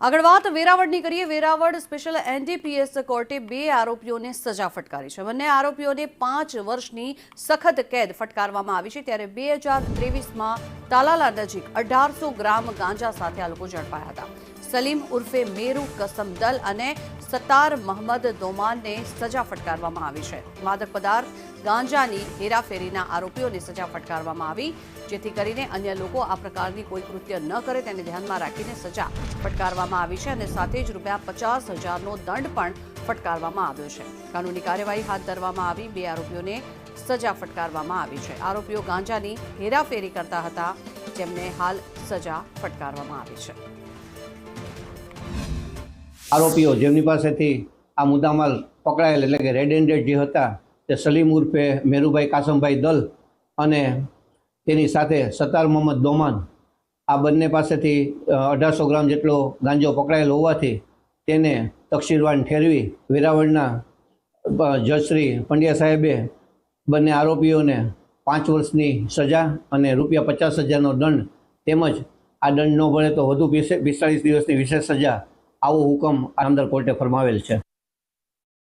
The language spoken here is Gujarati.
આગળ વાત વેરાવળની કરીએ. વેરાવળ સ્પેશિયલ એનડીપીએસ કોર્ટે બે આરોપીઓને સજા ફટકારી છે. બંને આરોપીઓને પાંચ વર્ષની સખત કેદ ફટકારવામાં આવી છે. ત્યારે બે હજાર ત્રેવીસમાં તાલાલા નજીક અઢારસો ગ્રામ ગાંજા સાથે આ લોકો ઝડપાયા હતા. સલીમ ઉર્ફે મેરુ કસમદલ અને સતાર મહમદ દોમાનને સજા ફટકારવામાં આવી છે. માદક પદાર્થ, ગાંજાની હેરાફેરીના આરોપીઓને સજા ફટકારવામાં આવી, જેથી કરીને અન્ય લોકો આ પ્રકારની કોઈ કૃત્ય ન કરે તેને ધ્યાનમાં રાખીને સજા ફટકારવામાં આવી છે અને સાથે જ રૂપિયા પચાસ હજારનો દંડ પણ ફટકારવામાં આવ્યો છે. કાનૂની કાર્યવાહી હાથ ધરવામાં આવી, બે આરોપીઓને સજા ફટકારવામાં આવી છે. આરોપીઓ ગાંજાની હેરાફેરી કરતા હતા જેમને હાલ સજા ફટકારવામાં આવી છે. આરોપીઓ જેમની પાસેથી આ મુદ્દામાલ પકડાયેલ એટલે કે રેડ એન્ડેડ જે હતા તે સલીમ ઉર્ફે મેરુભાઈ કાસમભાઈ દલ અને તેની સાથે સતાર મોહમ્મદ દોમાન, આ બંને પાસેથી અઢારસો ગ્રામ જેટલો ગાંજો પકડાયેલ હોવાથી તેને તકસીરવાન ઠેરવી વેરાવળના જજશ્રી પંડ્યા સાહેબે બંને આરોપીઓને પાંચ વર્ષની સજા અને રૂપિયા પચાસ હજારનો દંડ તેમજ આ દંડ ન ભરે તો વધુ પિસ્તાળીસ દિવસની વિશેષ સજા આવો હુકમ આમદાર કોર્ટે ફરમાવેલ છે.